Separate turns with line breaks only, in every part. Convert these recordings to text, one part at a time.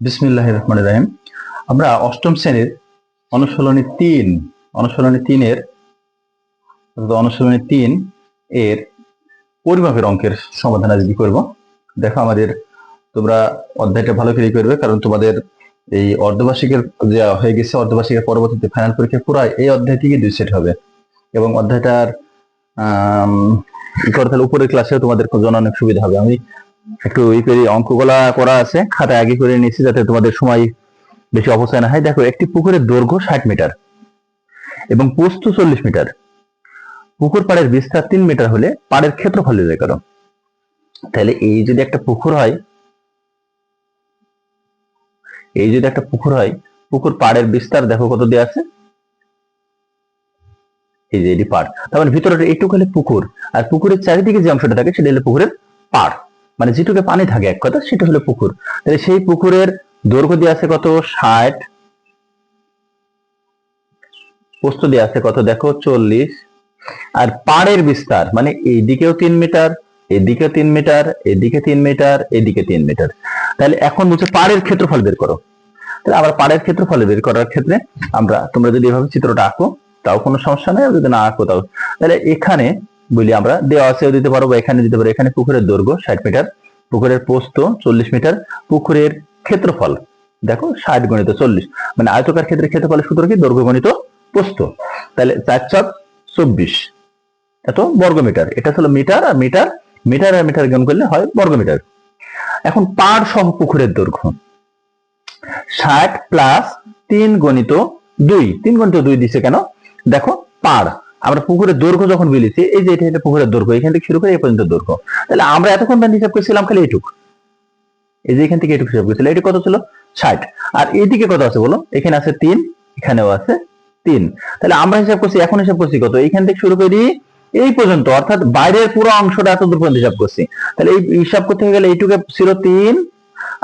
বিসমিল্লাহ রহমান রাহিম। আমরা অষ্টম শ্রেণির অনুশীলনী তিন, অনুশীলনী তিনের অনুশীলনী তিন এর পরিমাপের অঙ্কের সমাধান আজকে করব? দেখো আমাদের তোমরা অধ্যায়টা ভালো করে করবে, কারণ তোমাদের এই অর্ধবার্ষিকের যে হয়ে গেছে, অর্ধবার্ষিকের পরবর্তীতে ফাইনাল পরীক্ষা পুরো এই অধ্যায় থেকে দুই সেট হবে। এবং অধ্যায়টার উপরের ক্লাসেও তোমাদের জন্য অনেক সুবিধা হবে। আমি একটু ই করে অঙ্কগুলা করা আছে, খাতায় আগে করে নিয়েছি যাতে তোমাদের সময় বেশি অপচয় না হয়। দেখো, একটি পুকুরের দৈর্ঘ্য ষাট মিটার এবং প্রস্থ চল্লিশ মিটার। পুকুর পাড়ের বিস্তার তিন মিটার হলে পাড়ের ক্ষেত্রফল নির্ণয় করো। তাহলে এই যদি একটা পুকুর হয়, এই যদি একটা পুকুর হয়, পুকুর পাড়ের বিস্তার দেখো কত দেওয়া আছে? এই যে এটি পাড়। তার মানে ভিতরে এইটুকু হলে পুকুর, আর পুকুরের চারিদিকে যে অংশটা থাকে সেটা হলো পুকুরের পাড়। মানে যেটুকু পানি থাকে এক কথা, সেটা হলো পুকুর। তাহলে সেই পুকুরের দৈর্ঘ্য দিয়ে আছে কত? ষাট। প্রস্থ দিয়ে আছে কত? দেখো, চল্লিশ। আর পাড়ের বিস্তার মানে এইদিকেও তিন মিটার এদিকে তিন মিটার, এদিকে তিন মিটার, এদিকে তিন মিটার। তাহলে এখন বলছে পাড়ের ক্ষেত্রফল বের করো। তাহলে আবার পাড়ের ক্ষেত্রফল বের করার ক্ষেত্রে আমরা, তোমরা যদি এভাবে চিত্রটা আঁকো, তাও কোনো সমস্যা নেই যদি না আঁকো তাও। তাহলে এখানে বলি আমরা, দেওয়া আছেও দিতে পারব বা এখানে দিতে পারব এখানে পুকুরের দৈর্ঘ্য ষাট মিটার, পুকুরের পোস্ত চল্লিশ মিটার, পুকুরের ক্ষেত্রফল, দেখো, ষাট গণিত চল্লিশ। মানে আয়তকার ক্ষেত্রে ক্ষেত্রফলের সূত্র কি? দৈর্ঘ্য গণিত প্রস্থ। তাহলে চার চার চব্বিশ। এত বর্গমিটার এটা হলো মিটার আর মিটার মিটার আর মিটার গুণ করলে হয় বর্গমিটার এখন পাড় সহ পুকুরের দৈর্ঘ্য। ষাট প্লাস তিন গণিত দুই। তিন গণিত দুই দিছে কেন? দেখো পাড় আমরা পুকুরের দৈর্ঘ্য যখন বিলিছি, এই যে এটা এটা পুকুরের দৈর্ঘ্য, এখান থেকে শুরু করে এই পর্যন্ত দৈর্ঘ্য। তাহলে আমরা এতক্ষণ পর্যন্ত হিসাব করেছিলাম খালি এইটুক। এই যে এখান থেকে এইটুকু হিসাব করেছিলাম এটা কত ছিল? ষাট। আর এইদিকে কত আছে বলো এখানে আছে তিন, এখানেও আছে তিন। তাহলে আমরা হিসাব করছি, এখন হিসাব করছি কত? এখান থেকে শুরু করি এই পর্যন্ত। অর্থাৎ বাইরের পুরো অংশটা এত দূর পর্যন্ত হিসাব করছি। তাহলে এই হিসাব করতে গেলে এইটুকে ছিল তিন,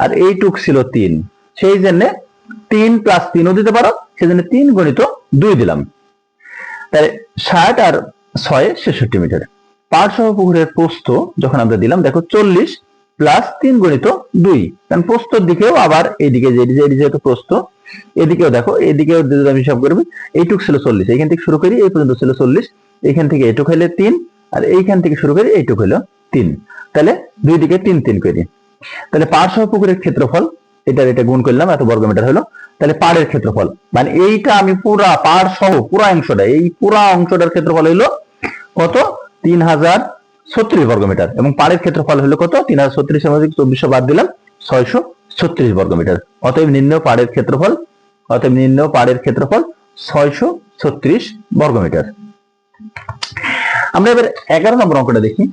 আর এইটুক ছিল তিন। সেই জন্য তিন প্লাস তিনও দিতে পারো, সেই জন্য তিন গণিত দুই দিলাম। ষাট আর ছয় ছেষট্টি মিটার। পুকুরের যখন আমরা দিলাম, দেখো চল্লিশ প্লাস তিন গণিত দুই। কারণ প্রস্তর দিকেও আবার এইদিকে যেহেতু এদিকেও দেখো, এদিকেও আমি করবি এইটুক ছিল চল্লিশ। এইখান থেকে শুরু করি, এই পর্যন্ত ছিল চল্লিশ। এইখান থেকে এইটুক হলে তিন আর এইখান থেকে শুরু করি, এইটুক হলো তিন। তাহলে দুই দিকে তিন তিন করি। তাহলে সহ পুকুরের ক্ষেত্রফল এটার এটা গুণ করলাম, এত বর্গমিটার হলো। তাহলে পাড়ের ক্ষেত্রফল মানে এইটা আমি পুরা পাড় সহ, পুরা অংশটা, এই পুরা অংশটার ক্ষেত্রফল হইল কত? তিন হাজার ছত্রিশ বর্গমিটার এবং পাড়ের ক্ষেত্রফল হলো কত? তিন হাজার ছত্রিশের মধ্যে চব্বিশশো বাদ দিলাম, ছয়শো ছত্রিশ বর্গমিটার অতএব নিম্ন পাড়ের ক্ষেত্রফল, অতএব নিম্ন পাড়ের ক্ষেত্রফল ছয়শো ছত্রিশ বর্গমিটার আমরা এবার এগারো নম্বর অঙ্কটা দেখি।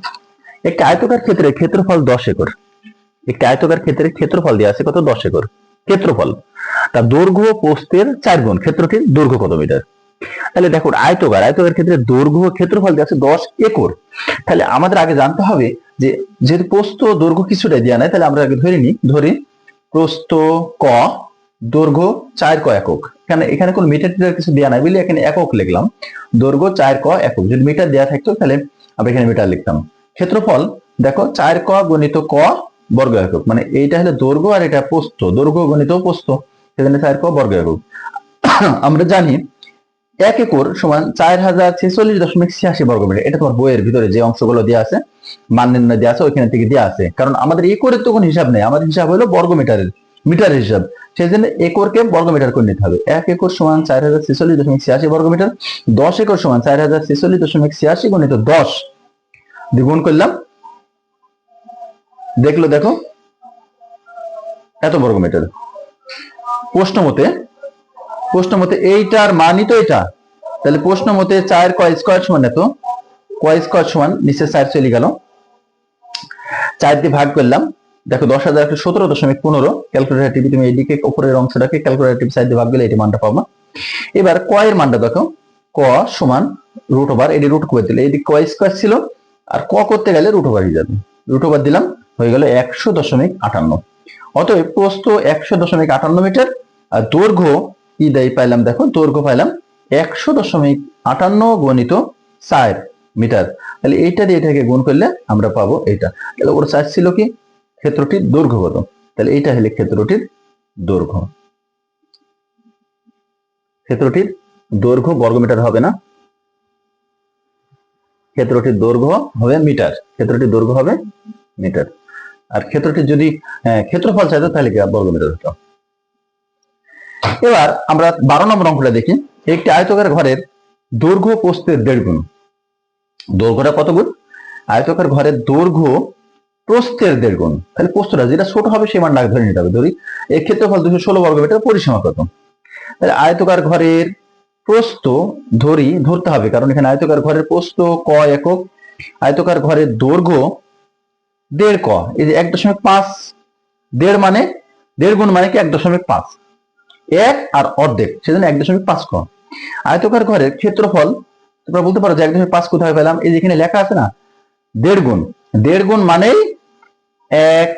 একটি আয়তকার ক্ষেত্রে ক্ষেত্রফল দশ একর। একটি আয়তকার ক্ষেত্রে ক্ষেত্রফল দেওয়া আছে কত? দশ একর। ক্ষেত্রফল। তার দৈর্ঘ্য পোস্তের চার গুণ। ক্ষেত্রটির দৈর্ঘ্য কত মিটার? তাহলে দেখুন, আয়তকার আয়তকার ক্ষেত্রে দৈর্ঘ্য ক্ষেত্রফল দেওয়া আছে দশ একর। তাহলে আমাদের আগে জানতে হবে যে, যেহেতু প্রস্থ দৈর্ঘ্য কিছুটা দেওয়া নাই, তাহলে আমরা আগে ধরে নিই, ধরি প্রস্থ ক, দৈর্ঘ্য চার ক একক। এখানে এখানে কোন মিটার টিটার কিছু দেওয়া নাই বুঝলি এখানে একক লিখলাম। দৈর্ঘ্য চার ক একক। যদি মিটার দেওয়া থাকতো, তাহলে আমরা এখানে মিটার লিখতাম। ক্ষেত্রফল, দেখো, চার ক গণিত ক বর্গ একক। মানে এইটা হলো দৈর্ঘ্য আর এটা প্রস্থ। দৈর্ঘ্য গণিত প্রস্থ। সেখানে চার ক বর্গ একক। আমরা জানি এক একর সমান চার হাজার ছেচল্লিশ দশমিক ছিয়াশি বর্গমিটার এটা তোমার বইয়ের ভিতরে যে অংশগুলো দেওয়া আছে, মান নির্ণয় দেওয়া আছে, ওইখানে থেকে দেওয়া আছে। কারণ আমাদের একরের তো কোনো হিসাব নেই। আমাদের হিসাব হলো বর্গমিটারের মিটারের হিসাব। সেই জন্য একরকে বর্গমিটার করে নিতে হবে। এক একর সমান চার হাজার ছেচল্লিশ দশমিক ছিয়াশি বর্গমিটার দশ একর সমান চার হাজার ছেচল্লিশ দশমিক ছিয়াশি গণিত দশ। দ্বিগুণ করলাম। দেখল দেখো, এত বর্গমিটার প্রশ্ন মতে প্রশ্ন মতে এইটার মানই তো এটা। তাহলে প্রশ্ন মতে চার কয় স্কোয়ার সমান এত কয় স্কোয়ার সমান নিচে চার চলে গেল। চার দিয়ে ভাগ করলাম, দেখো দশ হাজার একশো সতেরো দশমিক পনেরো ক্যালকুলেটার টিভি তুমি এইদিকে উপরের অংশটাকে ক্যালকুলেটার টিভি সাইড দিয়ে ভাগ গেলে এটি মানটা পাবো এবার কয়ের মানটা দেখো, ক সমান রুট ওভার এটি রুট করে দিলে, এটি কয় স্কোয়ার ছিল, আর ক করতে গেলে রুট ওভার হয়ে যাবে। রুট ওভার দিলাম হয়ে গেল একশো দশমিক আটান্ন। অতএব প্রস্থ একশো দশমিক আটান্ন মিটার, আর দৈর্ঘ্য কি দেয় পাইলাম দেখো, দৈর্ঘ্য পাইলাম একশো দশমিক আটান্ন গণিত চার মিটার। তাহলে এইটা দিয়ে এটাকে গুণ করলে আমরা পাবো এইটা। তাহলে ওর চার্জ ছিল কি? ক্ষেত্রটির দৈর্ঘ্য কত তাহলে এইটা হলে ক্ষেত্রটির দৈর্ঘ্য। ক্ষেত্রটির দৈর্ঘ্য বর্গমিটার হবে না। ক্ষেত্রটির দৈর্ঘ্য হবে মিটার। ক্ষেত্রটির দৈর্ঘ্য হবে মিটার। আর ক্ষেত্রটি যদি ক্ষেত্রফল চাইতো তাহলে কি বর্গমিটার হতো এবার আমরা বারো নম্বর অঙ্কটা দেখি। একটি আয়তকার ঘরের দৈর্ঘ্য প্রস্থের দেড় গুণ। দৈর্ঘ্যটা কত গুণ? আয়তকার ঘরের দৈর্ঘ্য প্রস্থের দেড় গুণ। তাহলে প্রস্থটা যেটা ছোট হবে সেই মানটা ধরে নিতে হবে। ধরি এর ক্ষেত্রফল দুশো ষোলো বর্গ মিটার পরিসীমা কত? তাহলে আয়তকার ঘরের প্রস্ত ধরি, ধরতে হবে, কারণ এখানে আয়তকার ঘরের প্রস্ত ক একক। আয়তকার ঘরের দৈর্ঘ্য দেড় ক। এই যে এক দশমিক পাঁচ, দেড় মানে দেড় গুণ মানে কি? এক দশমিক পাঁচ। এক আর অর্ধেক, সেজন্য এক দশমিক পাঁচ ক। আয়তকার ঘরের ক্ষেত্রফল, তোমরা বলতে পারো যে এক দশমিক পাঁচ কোথায় পেলাম? এই যেখানে লেখা আছে না, দেড় গুণ। দেড় গুণ মানেই এক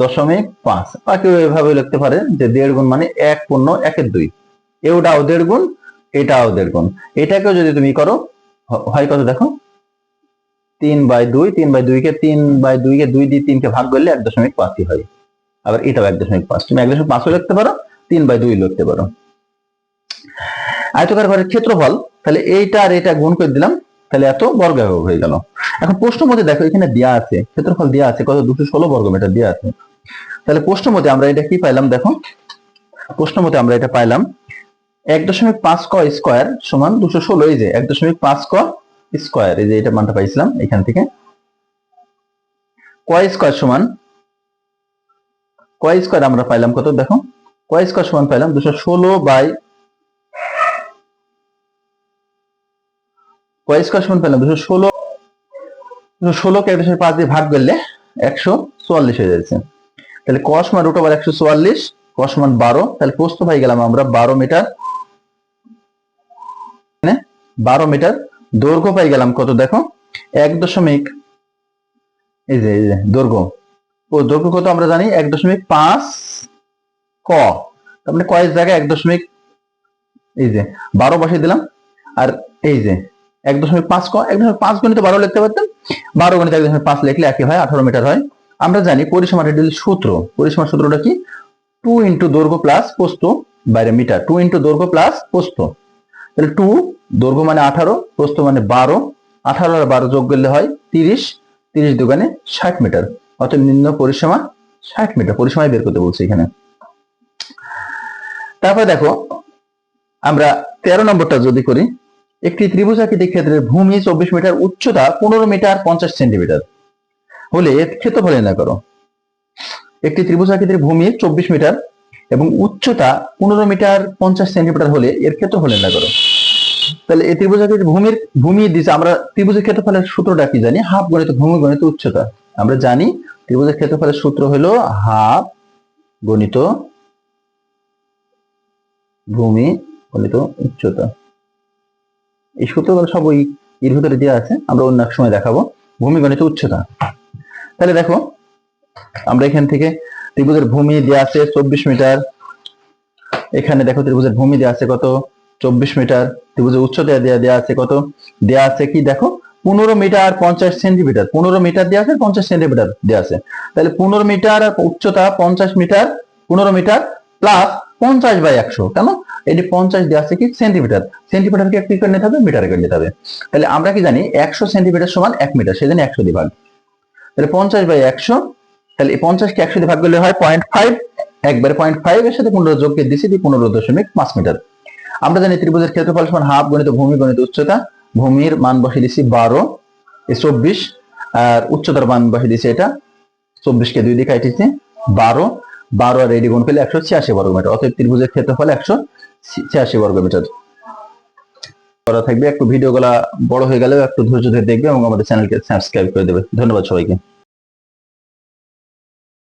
দশমিক পাঁচ। বা কেউ এভাবে লিখতে পারে যে দেড় গুণ মানে এক পূর্ণ একের দুই। এটাও দেড় গুণ, এটাও দেড় গুণ। এটাকেও যদি তুমি করো হয় কত দেখো? তিন বাই দুই, তিন বাই দুইকে তিন বাই দুইকে দুই দিয়ে তিনকে ভাগ করলে এক দশমিক পাঁচই হয়। আবার এটাও এক দশমিক পাঁচ। তুমি এক দশমিক পাঁচও লিখতে পারো, তিন বাই দুই লিখতে পারো। আয়তকার ঘরের ক্ষেত্রফল, তাহলে এইটা আর এটা গুণ করে দিলাম, তাহলে এত বর্গ হয়ে গেল। এখন প্রশ্ন মধ্যে দেখো, এখানে দেওয়া আছে, ক্ষেত্রফল দেওয়া আছে, কত? দুশো ষোলো বর্গ মিটার দেওয়া আছে। তাহলে প্রশ্ন মতে আমরা এটা কি পাইলাম দেখো, প্রশ্ন মতে আমরা এটা পাইলাম, এক দশমিক পাঁচ ক স্কোয়ার সমান দুশো ষোলো, এই যে এক দশমিক পাঁচ ক স্কোয়ার এই যে এটা মানটা পাইছিলাম, এখান থেকে। ক স্কোয়ার সমান ক স্কোয়ার আমরা পাইলাম কত? দেখো ক স্কোয়ার সমান পাইলাম দুশো ষোলো বাই ক স্কোয়ার সমান পেলাম দুশো ষোলো। দুশো ষোলোকে দশমিক পাঁচ দিয়ে ভাগ করলে একশো চুয়াল্লিশ হয়ে যাচ্ছে। তাহলে কস মান রুট ওভার একশো চুয়াল্লিশ কস মান বারো, তাহলে প্রস্থ পাই গেলাম আমরা বারো মিটার মানে বারো মিটার দৈর্ঘ্য পাই গেলাম কত দেখো? এক দশমিক, এই যে এই যে, দৈর্ঘ্য। ও দৈর্ঘ্য কত আমরা জানি? এক দশমিক পাঁচ ক। তার মানে কয়েক জায়গায় এক দশমিক, এই যে, বারো বসিয়ে দিলাম। আর এই যে, এক দশমিক পাঁচ ক, এক দশমিক পাঁচ গণিত বারো লিখতে পারতেন। বারো গণিত এক দশমিক পাঁচ লিখলে একই হয়, আঠারো মিটার হয়। আমরা জানি পরিসীমার হলো সূত্র। পরিসীমার সূত্রটা কি? টু ইন্টু দৈর্ঘ্য প্লাস পোস্ত বাইরে মিটার টু ইন্টু দৈর্ঘ্য প্লাস পোস্ত তাহলে টু দৈর্ঘ্য মানে আঠারো, প্রস্থ মানে বারো, আঠারো আর বারো যোগ করলে হয় তিরিশ তিরিশ দোকানে ষাট মিটার। অর্থাৎ নিম্ন পরিসীমা ষাট মিটার পরিসীমায় বের করতে বলছে এখানে। তারপরে দেখো, আমরা তেরো নম্বরটা যদি করি, একটি ত্রিভুজাকৃতির ক্ষেত্রে ভূমি চব্বিশ মিটার, উচ্চতা পনেরো মিটার পঞ্চাশ সেন্টিমিটার। হলে ক্ষেত্রফল নির্ণয় করো। একটি ত্রিভুজাকৃতির ভূমি চব্বিশ মিটার এবং উচ্চতা পনেরো মিটার পঞ্চাশ সেন্টিমিটার হলে এর ক্ষেত্রফল নির্ণয় করো। তাহলে এই ত্রিভুজাকৃতির ভূমির, ভূমি দিচ্ছে আমরা ত্রিভুজের ক্ষেত্রফলের সূত্রটা কি জানি? হাফ গণিত, ভূমি গণিত উচ্চতা। আমরা জানি ত্রিভুজের ক্ষেত্রফলের সূত্র হলো হাফ গণিত ভূমি গণিত উচ্চতা। এই সূত্রগুলো সব ওই এর ভিতরে দেওয়া আছে, আমরা অন্য এক সময় দেখাবো। ভূমি গণিত উচ্চতা। তাহলে দেখো, আমরা এখান থেকে ত্রিভুজের ভূমি দেওয়া আছে চব্বিশ মিটার। এখানে দেখো ত্রিভুজের ভূমি দেওয়া আছে কত? চব্বিশ মিটার, ত্রিভুজের উচ্চতা দেওয়া দেওয়া আছে কত? দেওয়া আছে কি? দেখো, পনেরো মিটার পঞ্চাশ সেন্টিমিটার। পনেরো মিটার দেওয়া আছে, পঞ্চাশ সেন্টিমিটার দেওয়া আছে। তাহলে পনেরো মিটার উচ্চতা পঞ্চাশ মিটার, পনেরো মিটার প্লাস পঞ্চাশ বাই একশো। কেন? এটি পঞ্চাশ দেওয়া আছে কি? সেন্টিমিটার। সেন্টিমিটারকে কি করে নিতে হবে? মিটারে করে নিতে হবে। তাহলে আমরা কি জানি? একশো সেন্টিমিটার সমান এক মিটার সেজন্য একশো দিয়ে ভাগ। তাহলে পঞ্চাশ বাই একশো, তাহলে এই পঞ্চাশকে একশো দিয়ে ভাগ করলে হয় পয়েন্ট ফাইভ। একবারে পয়েন্ট ফাইভ এর সাথে পনেরো যোগ দিয়ে দিচ্ছি পনেরো দশমিক পাঁচ মিটার। আমরা জানি ত্রিভুজের ক্ষেত্রফল সমান হাফ গণিত ভূমি গণিত উচ্চতা। ভূমির মান বসিয়ে দিচ্ছি বারো। চব্বিশ। আর উচ্চতার মান বসিয়ে দিচ্ছি এটা চব্বিশকে দুই দিকে কাটিয়েছি বারো। বারো আর এডি গুণ করলে একশো ছিয়াশি বর্গ মিটার। অতএব ত্রিভুজের ক্ষেত্রফল একশো ছিয়াশি বর্গ মিটার। করা থাকবে একটু ভিডিওগুলা বড় হয়ে গেলেও একটু ধৈর্য ধরে দেখবে এবং আমাদের চ্যানেলকে সাবস্ক্রাইব করে দেবে। ধন্যবাদ সবাইকে।